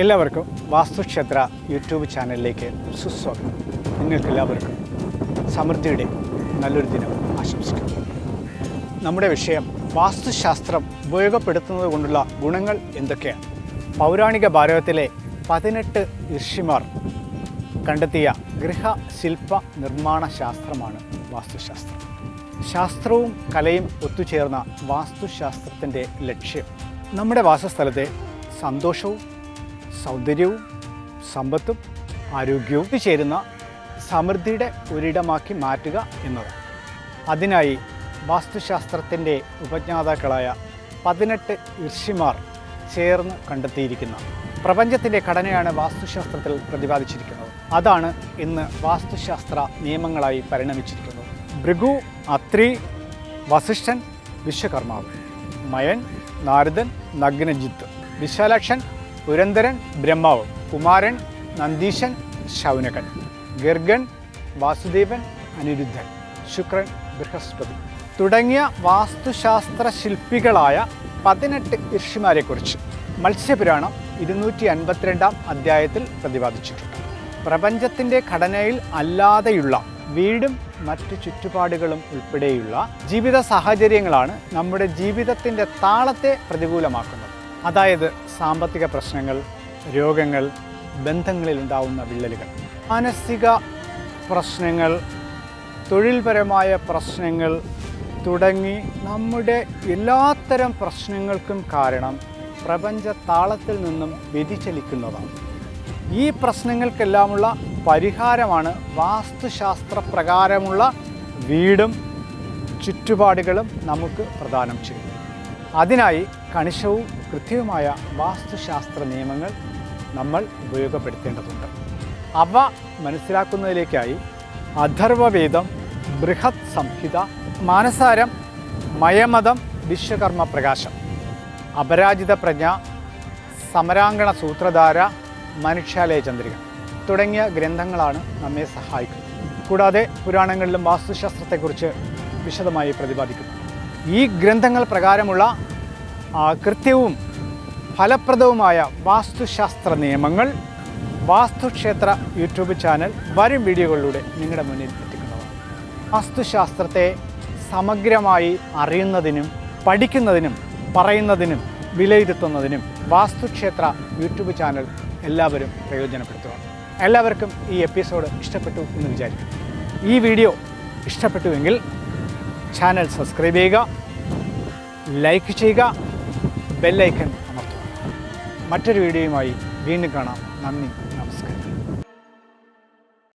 എല്ലാവർക്കും വാസ്തുക്ഷേത്ര യൂട്യൂബ് ചാനലിലേക്ക് സുസ്വാഗതം. നിങ്ങൾക്കെല്ലാവർക്കും സമൃദ്ധിയുടെ നല്ലൊരു ദിനം ആശംസിക്കുന്നു. നമ്മുടെ വിഷയം വാസ്തുശാസ്ത്രം ഉപയോഗപ്പെടുത്തുന്നത് കൊണ്ടുള്ള ഗുണങ്ങൾ എന്തൊക്കെയാണ്? പൗരാണിക ഭാരതത്തിലെ പതിനെട്ട് ഋഷിമാർ കണ്ടെത്തിയ ഗൃഹശില്പ നിർമ്മാണ ശാസ്ത്രമാണ് വാസ്തുശാസ്ത്രം. ശാസ്ത്രവും കലയും ഒത്തുചേർന്ന വാസ്തുശാസ്ത്രത്തിന്റെ ലക്ഷ്യം നമ്മുടെ വാസസ്ഥലത്തെ സന്തോഷവും സൗന്ദര്യവും സമ്പത്തും ആരോഗ്യവും ചേരുന്ന സമൃദ്ധിയുടെ ഒരിടമാക്കി മാറ്റുക എന്നതാണ് അതിനായി വാസ്തുശാസ്ത്രത്തിന്റെ ഉപജ്ഞാതാക്കളായ പതിനെട്ട് ഋഷിമാർ ചേർന്ന് കണ്ടെത്തിയിരിക്കുന്ന പ്രപഞ്ചത്തിന്റെ ഘടനയാണ് വാസ്തുശാസ്ത്രത്തിൽ പ്രതിപാദിച്ചിരിക്കുന്നത്. അതാണ് ഇന്ന് വാസ്തുശാസ്ത്ര നിയമങ്ങളായി പരിണമിച്ചിരിക്കുന്നത്. ഭൃഗു അത്രി വസിഷ്ഠൻ വിശ്വകർമാവ്. മയൻ നാരദൻ നഗ്നജിത്ത്. വിശാലക്ഷൻ പുരന്തരൻ ബ്രഹ്മാവ് കുമാരൻ നന്ദീശൻ ശൗനകൻ ഗർഗൻ വാസുദേവൻ അനിരുദ്ധൻ ശുക്രൻ ബൃഹസ്പതി. തുടങ്ങിയ വാസ്തുശാസ്ത്ര ശില്പികളായ പതിനെട്ട് ഋഷിമാരെക്കുറിച്ച് മത്സ്യപുരാണം ഇരുന്നൂറ്റി അൻപത്തിരണ്ടാം അധ്യായത്തിൽ പ്രതിപാദിച്ചിട്ടുണ്ട്. പ്രപഞ്ചത്തിന്റെ ഘടനയിൽ അല്ലാതെയുള്ള വീടും മറ്റു ചുറ്റുപാടുകളും ഉൾപ്പെടെയുള്ള ജീവിത സാഹചര്യങ്ങളാണ് നമ്മുടെ ജീവിതത്തിന്റെ താളത്തെ പ്രതികൂലമാക്കുന്നത്. അതായത് സാമ്പത്തിക പ്രശ്നങ്ങൾ രോഗങ്ങൾ ബന്ധങ്ങളിൽ ഉണ്ടാവുന്ന വിള്ളലുകൾ. മാനസിക പ്രശ്നങ്ങൾ തൊഴിൽപരമായ പ്രശ്നങ്ങൾ തുടങ്ങി നമ്മുടെ എല്ലാത്തരം പ്രശ്നങ്ങൾക്കും കാരണം പ്രപഞ്ച താളത്തിൽ നിന്നും വ്യതിചലിക്കുന്നതാണ്. ഈ പ്രശ്നങ്ങൾക്കെല്ലാമുള്ള പരിഹാരമാണ് വാസ്തുശാസ്ത്ര പ്രകാരമുള്ള വീടും ചുറ്റുപാടുകളും നമുക്ക് പ്രദാനം ചെയ്യുന്നത്. അതിനായി കണിശവും കൃത്യവുമായ വാസ്തുശാസ്ത്ര നിയമങ്ങൾ നമ്മൾ ഉപയോഗപ്പെടുത്തേണ്ടതുണ്ട്. അവ മനസ്സിലാക്കുന്നതിലേക്കായി അഥർവവേദം ബൃഹത് സംഹിത മാനസാരം മയമതം വിശ്വകർമ്മ പ്രകാശം അപരാജിത പ്രജ്ഞ സമരാങ്കണ സൂത്രധാര മനുഷ്യാലയ ചന്ദ്രിക തുടങ്ങിയ ഗ്രന്ഥങ്ങളാണ് നമ്മെ സഹായിക്കുന്നത്. കൂടാതെ പുരാണങ്ങളിലും വാസ്തുശാസ്ത്രത്തെക്കുറിച്ച് വിശദമായി പ്രതിപാദിക്കുന്നു. ഈ ഗ്രന്ഥങ്ങൾ പ്രകാരമുള്ള കൃത്യവും ഫലപ്രദവുമായ വാസ്തുശാസ്ത്ര നിയമങ്ങൾ വാസ്തുക്ഷേത്ര യൂട്യൂബ് ചാനൽ വരും വീഡിയോകളിലൂടെ നിങ്ങളുടെ മുന്നിൽ എത്തിക്കുന്നതാണ്. വാസ്തുശാസ്ത്രത്തെ സമഗ്രമായി അറിയുന്നതിനും പഠിക്കുന്നതിനും പറയുന്നതിനും വിലയിരുത്തുന്നതിനും വാസ്തുക്ഷേത്ര യൂട്യൂബ് ചാനൽ എല്ലാവരും പ്രയോജനപ്പെടുത്തുക. എല്ലാവർക്കും ഈ എപ്പിസോഡ് ഇഷ്ടപ്പെട്ടു എന്ന് വിചാരിക്കുന്നു. ഈ വീഡിയോ ഇഷ്ടപ്പെട്ടുവെങ്കിൽ ചാനൽ സബ്സ്ക്രൈബ് ചെയ്യുക ലൈക്ക് ചെയ്യുക ബെല്ലൈക്കൺ അമർത്തുക. മറ്റൊരു വീഡിയോയുമായി വീണ്ടും കാണാം. നന്ദി.